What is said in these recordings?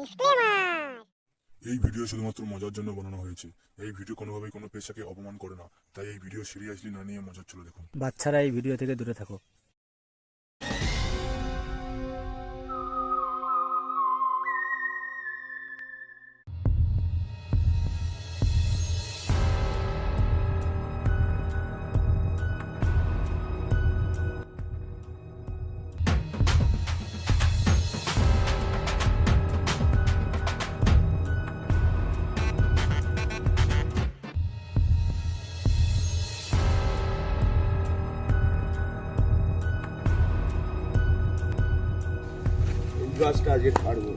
Disclaimer এই video শুধুমাত্র মজার জন্য বানানো হয়েছে। এই ভিডিও কোনোভাবেই কোনো পেশাকে অপমান করে না। তাই এই ভিডিও সিরিয়াসলি না নিয়ে মজার চলে দেখুন। বাচ্চারা এই ভিডিও থেকে দূরে থাকো। গাছটা আজকে ছাড়বো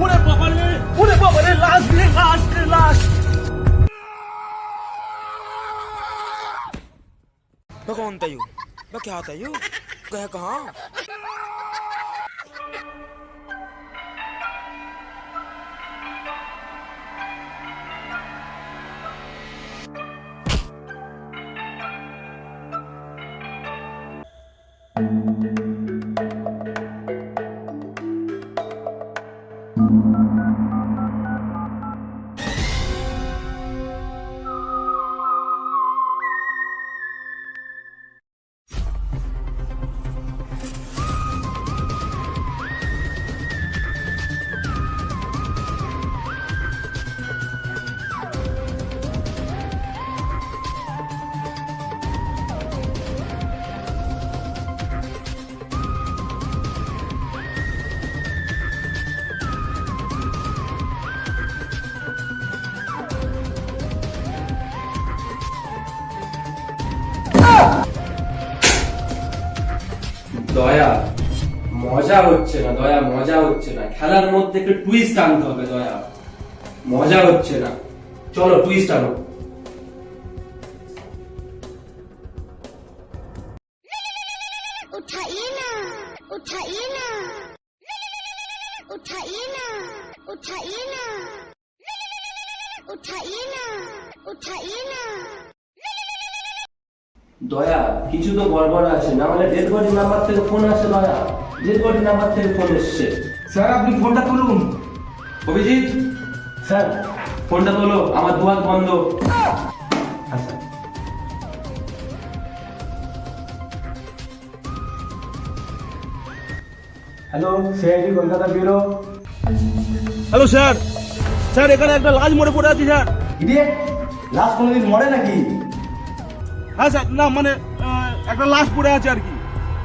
ওরে বাবা রে ওরে বাবা রে है कहाँ? দয়া, মজা হচ্ছে না, দয়া, মজা হচ্ছে না। খেলার মধ্যে একটু টুইস্ট আনতে হবে, দয়া। মজা হচ্ছে না। চলো টুইস্ট আনো। দয়া কিছু তো গড়বড় আছে না হলে ডেড বডি নাম্বার থেকে ফোন আসে দয়া। ডেড বডি নাম্বার থেকে ফোন এসছে। স্যার আপনি ফোনটা তুলুন। অভিজিৎ? স্যার ফোনটা তোলো আমার দুয়ার বন্ধ। আচ্ছা hello CID Kolkata bureau hello sir sir এখানে একটা লাশ মরে পড়ে আছে স্যার ইডিয়েট লাস্ট কোনোদিন মরে নাকি? হ্যাঁ স্যার না মানে আহ, একটা লাশ পড়ে আছে আর কি।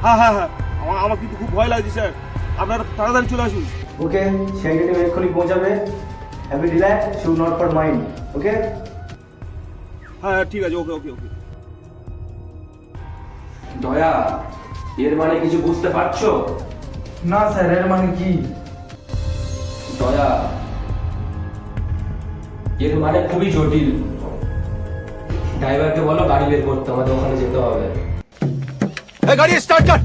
হ্যাঁ হ্যাঁ হ্যাঁ। আমার আমার কিন্তু খুব ভয় লাগছে স্যার। আপনারা তাড়াতাড়ি চলে আসুন। ওকে সিআইডি এক্ষুনি পৌঁছাবে। Heavy relax should not for mind okay হ্যাঁ হ্যাঁ, ঠিক আছে ওকে ওকে ওকে। দয়া এর মানে কিছু বুঝতে পারছ? না স্যার এর মানে কি? দয়া এর মানে খুবই জটিল। ড্রাইভারকে বলো গাড়ি বের করতে আমাদের ওখানে যেতে হবে। গাড়ি স্টার্ট কর।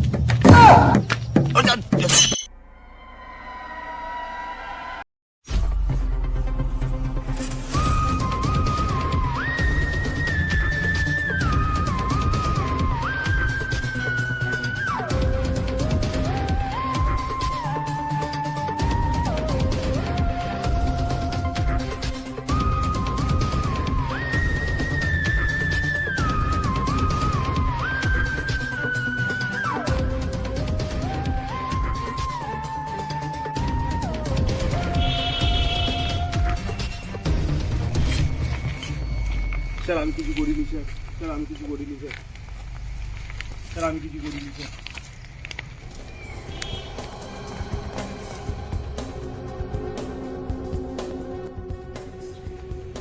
স্যার আমি কিছু করিনি স্যার। স্যার আমি কিছু করিনি স্যার। স্যার আমি কিছু করিনি স্যার।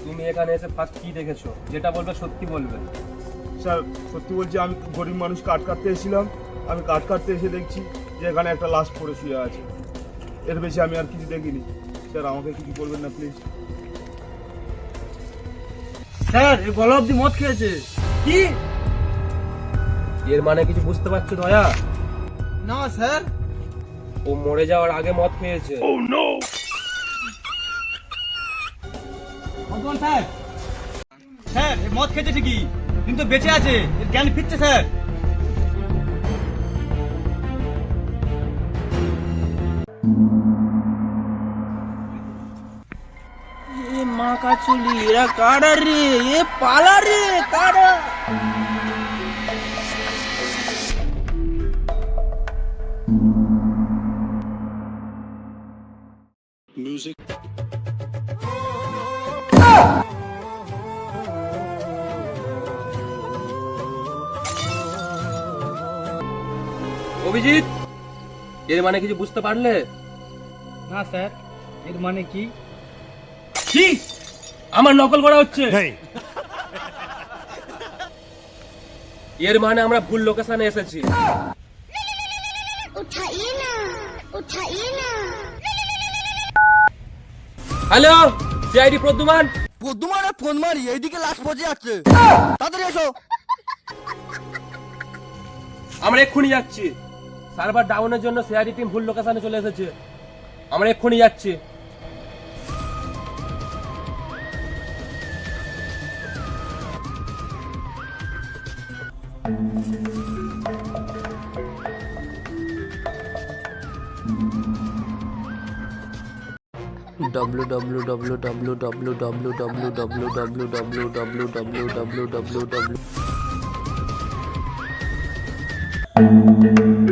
তুমি এখানে এসে ফার্স্ট কি দেখেছ? যেটা বলবে সত্যি বলবে। স্যার সত্যি বলছি আমি গরিব মানুষ কাঠ কাটতে এসেছিলাম। আমি কাঠ কাটতে এসে দেখছি যে এখানে একটা লাশ পড়ে শুয়ে আছে। এর বেশি আমি আর কিছু দেখিনি। স্যার আমাকে কিছু করবেন না প্লিজ স্যার এ গলা অব্দি মদ খেয়েছে। কি? এর মানে কিছু বুঝতে পারছ দয়া? না স্যার। ও মরে যাওয়ার আগে মদ খেয়েছে। Oh no sir. স্যার এ মদ খেয়েছে ঠিকই কিন্তু বেঁচে আছে জ্ঞান ফিরছে স্যার। এ মা কাচুলি এরা কারা রে এ পালা রে কারা অভিজিৎ এর মানে কিছু বুঝতে পারলে না স্যার এর মানে কি কি? আমার নকল করা হচ্ছে। এর মানে আমরা ভুল লোকেশনে এসেছি। Hello CID Pradyuman. প্রদ্যুমান আর ফোন মারি এইদিকে লাশ পচে যাচ্ছে তাড়াতাড়ি এসো। আমরা এক্ষুনি যাচ্ছি। সার্ভার ডাউনের জন্য সিআইডি টিম ভুল লোকেশনে চলে এসেছে। আমরা এক্ষুনি যাচ্ছি। Www